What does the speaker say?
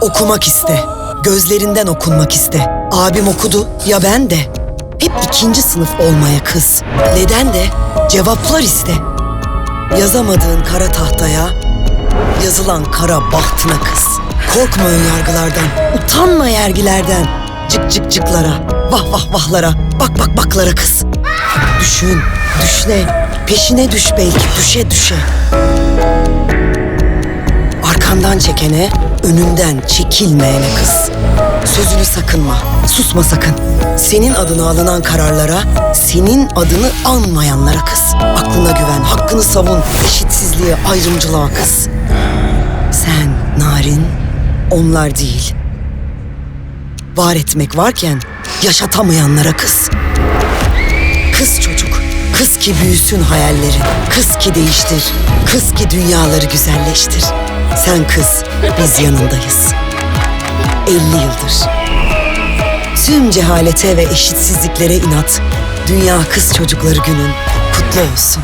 Okumak iste. Gözlerinden okunmak iste. Abim okudu ya ben de. Hep ikinci sınıf olmaya kız. Neden de cevaplar iste. Yazamadığın kara tahtaya, yazılan kara bahtına kız. Korkma ön yargılardan, utanma yergilerden. Cık cık cıklara, vah vah vahlara, bak bak baklara kız. Düşün, düşle, peşine düş belki, düşe düşe. Arkandan çekene, önünden çekilmeyene kız. Sözünü sakınma, susma sakın. Senin adına alınan kararlara, senin adını anmayanlara kız. Aklına güven, hakkını savun, eşitsizliğe, ayrımcılığa kız. Sen narin, onlar değil. Var etmek varken yaşatamayanlara kız. Kız çocuk, kız ki büyüsün hayallerin, kız ki değiştir, kız ki dünyaları güzelleştir. Sen kız, biz yanındayız. 50 yıldır. Tüm cehalete ve eşitsizliklere inat, Dünya Kız Çocukları Günün kutlu olsun.